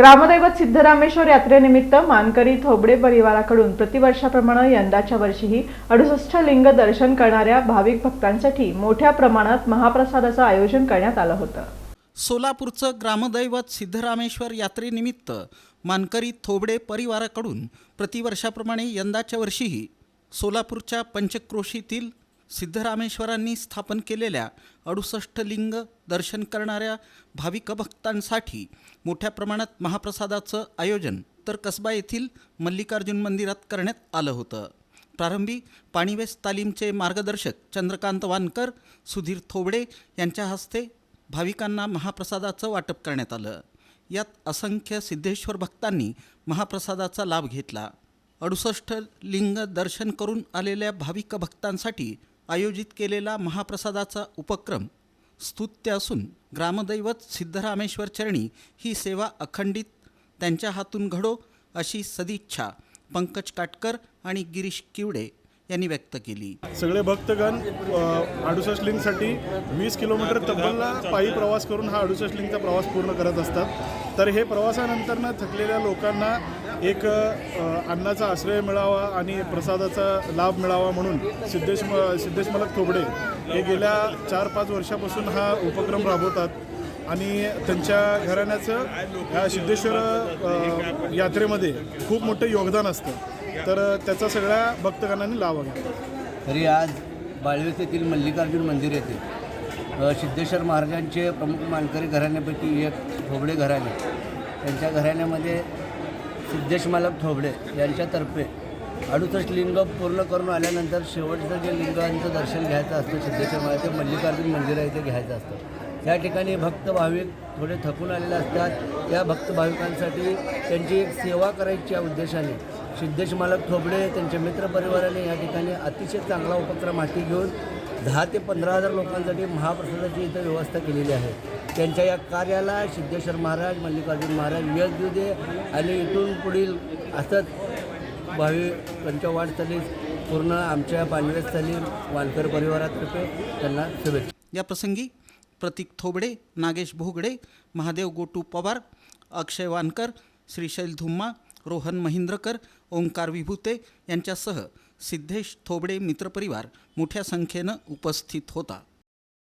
ग्रामदैवत सिद्धरामेश्वर यात्रेनिमित्त मानकरी थोबडे परिवाराकडून प्रतिवर्षाप्रमाणे यंदाच्या वर्षीही अडुसष्ट लिंग दर्शन करणाऱ्या भाविक भक्तांसाठी मोठ्या प्रमाणात महाप्रसादाचं आयोजन करण्यात आलं होतं. सोलापूरचं ग्रामदैवत सिद्धरामेश्वर यात्रेनिमित्त मानकरी थोबडे परिवाराकडून प्रतिवर्षाप्रमाणे यंदाच्या वर्षीही सोलापूरच्या पंचक्रोशीतील सिद्धरामेश्वरांनी स्थापन केलेल्या अडुसष्ट लिंग दर्शन करणाऱ्या भाविक भक्तांसाठी मोठ्या प्रमाणात महाप्रसादाचं आयोजन तर कसबा येथील मल्लिकार्जुन मंदिरात करण्यात आलं होतं. प्रारंभी पाणीवेस तालीमचे मार्गदर्शक चंद्रकांत वानकर सुधीर थोबडे यांच्या हस्ते भाविकांना महाप्रसादाचं वाटप करण्यात आलं. यात असंख्य सिद्धेश्वर भक्तांनी महाप्रसादाचा लाभ घेतला. अडुसष्ट लिंग दर्शन करून आलेल्या भाविक भक्तांसाठी आयोजित केलेला महाप्रसादाचा उपक्रम स्तुत्य असून ग्रामदैवत सिद्धरामेश्वर चरणी ही सेवा अखंडित त्यांच्या हातून घडो अशी सदिच्छा पंकज काटकर आणि गिरीश किवडे यांनी व्यक्त केली. सगळे भक्तगण अडुसष्ट लिंगसाठी वीस किलोमीटर तब्बलला पायी प्रवास करून हा अडुसष्ट लिंगचा प्रवास पूर्ण करत असतात. तर हे प्रवासानंतरनं थकलेल्या लोकांना एक अन्नाचा आश्रय मिळावा आणि प्रसादाचा लाभ मिळावा म्हणून सिद्धेश म- सिद्धेश मलक थोबडे हे गेल्या चार पाच वर्षापासून हा उपक्रम राबवतात आणि त्यांच्या घराण्याचं या सिद्धेश्वर यात्रेमध्ये खूप मोठं योगदान असतं. तर त्याचा सगळ्या भक्तगणांनी लाभ घ्या. तरी आज बाळवेस येथील मल्लिकार्जुन मंदिर येथे अ, सिद्धेश्वर महाराजांचे प्रमुख मानकरी घराण्यापैकी एक थोबडे घराणे त्यांच्या घराण्यामध्ये सिद्धेश मालक थोबडे यांच्यातर्फे अडुसष्ट लिंग पूर्ण करून आल्यानंतर शेवटचं जे लिंगांचं दर्शन घ्यायचं असतं सिद्धेश्वर महाराज ते मल्लिकार्जुन मंदिर आहे ते घ्यायचं असतं. त्या ठिकाणी भक्त भाविक थोडे थकून आलेले असतात. या भक्त भाविकांसाठी त्यांची एक सेवा करायच्या उद्देशाने सिद्धेश मालक थोबडे त्यांच्या मित्रपरिवाराने या ठिकाणी अतिशय चांगला उपक्रम हाती घेऊन दहा ते पंधरा हजार लोकांसाठी महाप्रसादाची इथं व्यवस्था केलेली आहे. त्यांच्या या कार्याला सिद्धेश्वर महाराज मल्लिकार्जुन महाराज यश देऊ दे आणि इथून पुढील असंच भावी त्यांच्या पूर्ण आमच्या पानवेस्थळी वानकर परिवारातर्फे त्यांना शुभेच्छा. या प्रसंगी प्रतीक थोबडे नागेश भोगडे महादेव गोटू पवार अक्षय वानकर श्रीशैल धुम्मा रोहन महिंद्रकर ओंकार विभूते यांच्यासह सिद्धेश थोबडे मित्रपरिवार मोठ्या संख्येनं उपस्थित होता.